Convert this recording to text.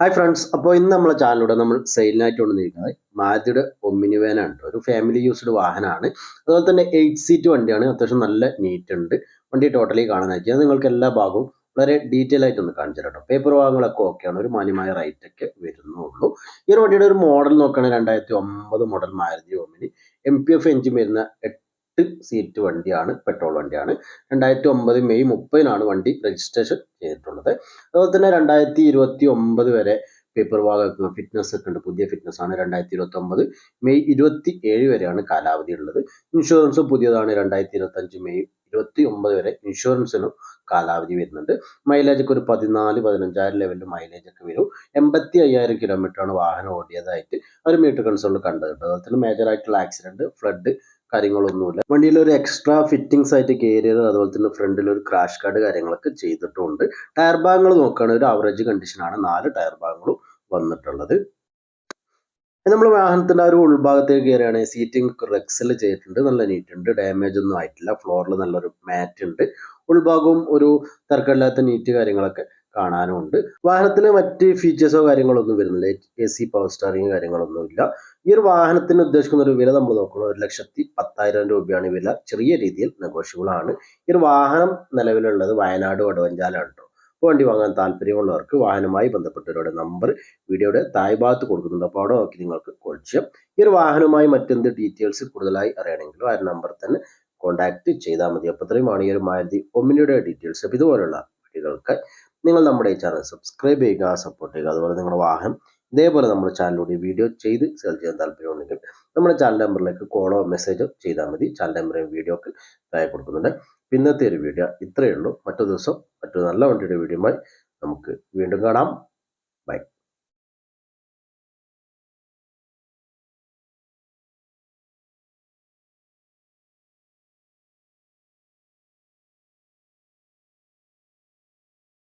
Hi friends അപ്പോൾ ഇന്ന് നമ്മളെ ചാനലിലൂടെ നമ്മൾ സെയിലിനായിട്ട് കൊണ്ട് നിൽക്കുന്നത് മാരുതിയുടെ ഒമ്മിനി വാനാണ് ഒരു ഫാമിലി യൂസ്ഡ് വാഹനമാണ് അതുപോലെ തന്നെ എയ്റ്റ് സീറ്റ് വണ്ടിയാണ്. അത്യാവശ്യം നല്ല നീറ്റ് ഉണ്ട്. വണ്ടി ടോട്ടലി കാണാനായിട്ട് അത് നിങ്ങൾക്ക് എല്ലാ ഭാഗവും വളരെ ഡീറ്റെയിൽ ആയിട്ട് ഒന്ന് കാണിച്ചു കേട്ടോ. പേപ്പർ ഭാഗങ്ങളൊക്കെ ഓക്കെയാണ് ഒരു മാന്യമായ റേറ്റ് ഒക്കെ വരുന്നുള്ളൂ. ഈ ഒരു വണ്ടിയുടെ ഒരു മോഡൽ നോക്കുകയാണെങ്കിൽ രണ്ടായിരത്തി ഒമ്പത് model Maruti Omni. M P F engine വരുന്ന എട്ട് സീറ്റ് വണ്ടിയാണ് പെട്രോൾ വണ്ടിയാണ്. രണ്ടായിരത്തി ഒമ്പത് മെയ് മുപ്പതിനാണ് വണ്ടി രജിസ്ട്രേഷൻ ചെയ്തിട്ടുള്ളത്. അതുപോലെ തന്നെ രണ്ടായിരത്തി ഇരുപത്തി ഒമ്പത് വരെ പേപ്പർ വാഗ ഫിറ്റ്നസ് ഒക്കെ ഉണ്ട് പുതിയ ഫിറ്റ്നസ് ആണ്. രണ്ടായിരത്തി ഇരുപത്തി ഒമ്പത് മെയ് ഇരുപത്തി ഏഴ് വരെയാണ് കാലാവധി ഉള്ളത്. ഇൻഷുറൻസ് പുതിയതാണ് രണ്ടായിരത്തി ഇരുപത്തി അഞ്ച് മെയ് ഇരുപത്തി ഒമ്പത് വരെ ഇൻഷുറൻസിനും കാലാവധി വരുന്നുണ്ട്. മൈലേജ് ഒക്കെ ഒരു പതിനാല് പതിനഞ്ചായിരം ലെവലിൽ മൈലേജ് ഒക്കെ വരും. എൺപത്തി അയ്യായിരം കിലോമീറ്റർ ആണ് വാഹനം ഓടിയതായിട്ട് ഒരു മീറ്റർ കൺസോളിൽ കണ്ടത് അതുപോലെ തന്നെ മേജർ ആയിട്ടുള്ള ആക്സിഡന്റ് ഫ്ലഡ് കാര്യങ്ങളൊന്നുമില്ല. വണ്ടിയിൽ ഒരു എക്സ്ട്രാ ഫിറ്റിംഗ്സ് ആയിട്ട് കേരിയർ അതുപോലെ തന്നെ ഫ്രണ്ടിൽ ഒരു ക്രാഷ് കാർഡ് കാര്യങ്ങളൊക്കെ ചെയ്തിട്ടുണ്ട്. ടയർ ഭാഗങ്ങൾ നോക്കുകയാണെങ്കിൽ ഒരു ആവറേജ് കണ്ടീഷനാണ് നാല് ടയർ ഭാഗങ്ങളും വന്നിട്ടുള്ളത്. നമ്മൾ വാഹനത്തിന്റെ ആ ഒരു ഉൾഭാഗത്തേക്ക് കയറുകയാണെങ്കിൽ സീറ്റിംഗ് റെക്സിൽ ചെയ്തിട്ടുണ്ട്. നല്ല നീറ്റ് ഉണ്ട്. ഡാമേജ് ഒന്നും ആയിട്ടില്ല. ഫ്ലോറിൽ നല്ലൊരു മാറ്റ് ഉണ്ട്. ഉൾഭാഗവും ഒരു തർക്കമില്ലാത്ത നീറ്റ് കാര്യങ്ങളൊക്കെ കാണാനും ഉണ്ട് വാഹനത്തിൽ മറ്റ് ഫീച്ചേഴ്സോ കാര്യങ്ങളൊന്നും വരുന്നില്ല. എ സി പവർ സ്റ്റാറിങ് കാര്യങ്ങളൊന്നും ഇല്ല. ഈ ഒരു വാഹനത്തിന് ഉദ്ദേശിക്കുന്ന ഒരു വില നമ്മൾ നോക്കണം. ഒരു ലക്ഷത്തി പത്തായിരം രൂപയാണ് വില. ചെറിയ രീതിയിൽ നെഗോഷ്യബിൾ ആണ്. ഈ ഒരു വാഹനം നിലവിലുള്ളത് വയനാട് വടവഞ്ചാലാണ് കേട്ടോ വണ്ടി വാങ്ങാൻ താല്പര്യമുള്ളവർക്ക് വാഹനവുമായി ബന്ധപ്പെട്ടവരുടെ നമ്പർ വീഡിയോയുടെ തായ് ഭാഗത്ത് കൊടുക്കുന്നുണ്ട്. അപ്പോൾ അവിടെ നോക്കി നിങ്ങൾക്ക് കോൾ ചെയ്യാം. ഈ ഒരു വാഹനവുമായി മറ്റെന്ത് ഡീറ്റെയിൽസ് കൂടുതലായി അറിയണമെങ്കിലും ആ നമ്പർ തന്നെ കോൺടാക്ട് ചെയ്താൽ മതി. അപ്പോൾ ഈ ഒരു മാരുതി ഒമിനിയുടെ ഡീറ്റെയിൽസ് അപ്പോൾ ഇതുപോലുള്ള വീഡിയോകൾക്ക് നിങ്ങൾ നമ്മുടെ ഈ ചാനൽ സബ്സ്ക്രൈബ് ചെയ്യുക സപ്പോർട്ട് ചെയ്യുക. അതുപോലെ നിങ്ങളുടെ വാഹനം ഇതേപോലെ നമ്മുടെ ചാനലിലൂടെ വീഡിയോ ചെയ്ത് സെൽ ചെയ്യാൻ താല്പര്യമുണ്ടെങ്കിൽ നമ്മുടെ ചാനൽ നമ്പറിലേക്ക് കോളോ മെസ്സേജോ ചെയ്താൽ മതി. ചാനൽ നമ്പറും വീഡിയോക്ക് താഴെ കൊടുക്കുന്നുണ്ട്. ഇന്നത്തെ ഒരു വീഡിയോ ഇത്രയേ ഉള്ളൂ. മറ്റു ദിവസം മറ്റൊരു നല്ല വണ്ടിയുടെ വീഡിയോയുമായി നമുക്ക് വീണ്ടും കാണാം.